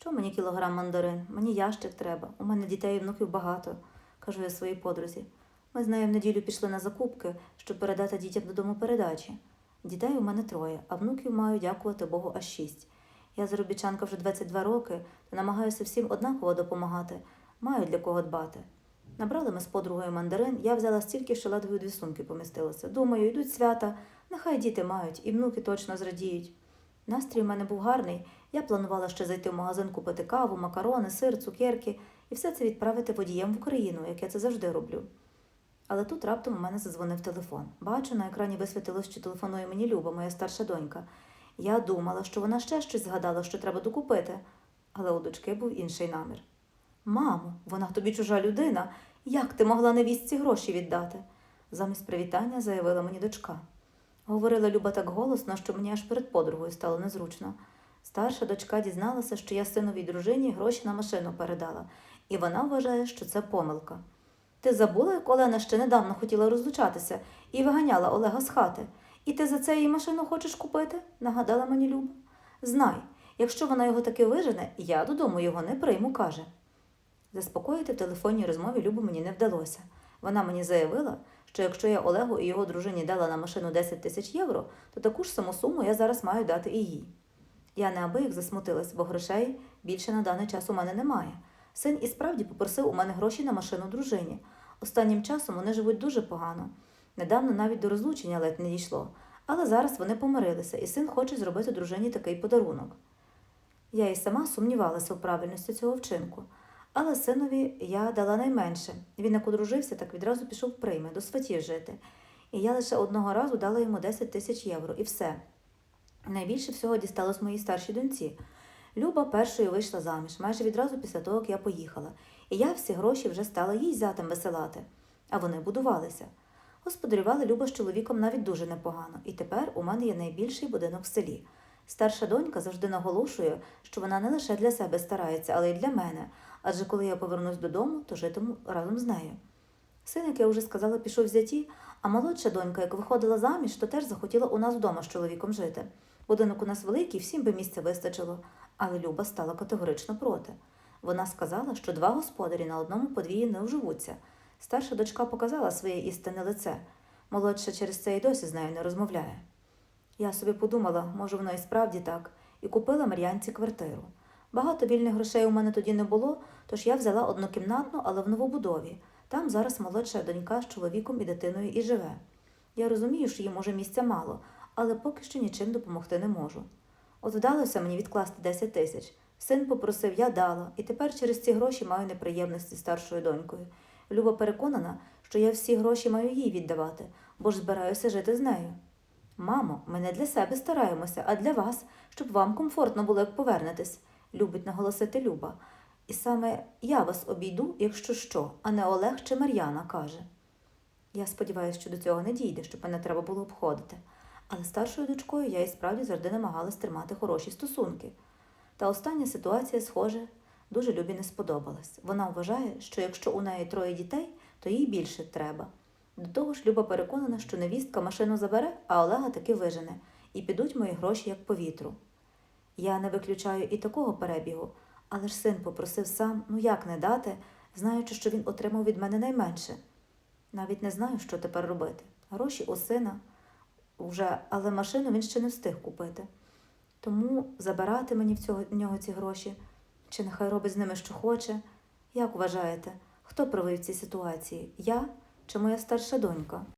Що мені кілограм мандарин? Мені ящик треба. У мене дітей і внуків багато, кажу я своїй подрузі. Ми з нею в неділю пішли на закупки, щоб передати дітям додому передачі. Дітей у мене троє, а внуків маю дякувати Богу аж шість. Я заробітчанка вже 22 роки, та намагаюся всім однаково допомагати. Маю для кого дбати. Набрали ми з подругою мандарин, я взяла стільки, що ледве у дві сумки помістилося. Думаю, йдуть свята, нехай діти мають, і внуки точно зрадіють. Настрій у мене був гарний. Я планувала ще зайти в магазин купити каву, макарони, сир, цукерки і все це відправити водієм в Україну, як я це завжди роблю. Але тут раптом у мене задзвонив телефон. Бачу, на екрані висвітилось, що телефонує мені Люба, моя старша донька. Я думала, що вона ще щось згадала, що треба докупити, але у дочки був інший намір. Мамо, вона тобі чужа людина. Як ти могла невістці гроші віддати? Замість привітання заявила мені дочка. Говорила Люба так голосно, що мені аж перед подругою стало незручно. Старша дочка дізналася, що я синовій дружині гроші на машину передала, і вона вважає, що це помилка. Ти забула, як Олена ще недавно хотіла розлучатися і виганяла Олега з хати. І ти за це її машину хочеш купити? нагадала мені Люба. Знай, якщо вона його таки вижене, я додому його не прийму, каже. Заспокоїти в телефонній розмові Любу мені не вдалося. Вона мені заявила, що якщо я Олегу і його дружині дала на машину 10 тисяч євро, то таку ж саму суму я зараз маю дати і їй. Я неабияк засмутилась, бо грошей більше на даний час у мене немає. Син і справді попросив у мене гроші на машину дружині. Останнім часом вони живуть дуже погано. Недавно навіть до розлучення ледь не дійшло, але зараз вони помирилися, і син хоче зробити дружині такий подарунок. Я і сама сумнівалася у правильності цього вчинку, але синові я дала найменше. Він як одружився, так відразу пішов прийми, до сватів жити. І я лише одного разу дала йому 10 тисяч євро, і все. Найбільше всього дісталось моїй старшій доньці. Люба першою вийшла заміж, майже відразу після того, як я поїхала, і я всі гроші вже стала їй зятем висилати, а вони будувалися. Господарювали Люба з чоловіком навіть дуже непогано, і тепер у мене є найбільший будинок в селі. Старша донька завжди наголошує, що вона не лише для себе старається, але й для мене, адже коли я повернусь додому, то житиму разом з нею. Син, як я вже сказала, пішов в зяті, а молодша донька, як виходила заміж, то теж захотіла у нас вдома з чоловіком жити. Будинок у нас великий, всім би місця вистачило, але Люба стала категорично проти. Вона сказала, що два господарі на одному подвір'ї не вживуться. Старша дочка показала своє істинне лице. Молодша через це й досі з нею не розмовляє. Я собі подумала, може, воно і справді так, і купила Мар'янці квартиру. Багато вільних грошей у мене тоді не було, тож я взяла однокімнатну, але в новобудові. Там зараз молодша донька з чоловіком і дитиною і живе. Я розумію, що їй може місця мало, але поки що нічим допомогти не можу. От вдалося мені відкласти 10 тисяч. Син попросив, я дала, і тепер через ці гроші маю неприємності з старшою донькою. Люба переконана, що я всі гроші маю їй віддавати, бо ж збираюся жити з нею. Мамо, ми не для себе стараємося, а для вас, щоб вам комфортно було, як повернетесь, любить наголосити Люба. І саме я вас обійду, якщо що, а не Олег чи Мар'яна каже. Я сподіваюся, що до цього не дійде, щоб мене треба було обходити. Але старшою дочкою я і справді завжди намагалась тримати хороші стосунки. Та остання ситуація, схоже, дуже Любі не сподобалась. Вона вважає, що якщо у неї троє дітей, то їй більше треба. До того ж, Люба переконана, що невістка машину забере, а Олега таки вижене, і підуть мої гроші як по вітру. Я не виключаю і такого перебігу, але ж син попросив сам, ну як не дати, знаючи, що він отримав від мене найменше. Навіть не знаю, що тепер робити. Гроші у сина вже, але машину він ще не встиг купити. Тому забирати мені в цього, нього ці гроші, чи нехай робить з ними, що хоче. Як вважаєте, хто правий в цій ситуації? Я чи моя старша донька?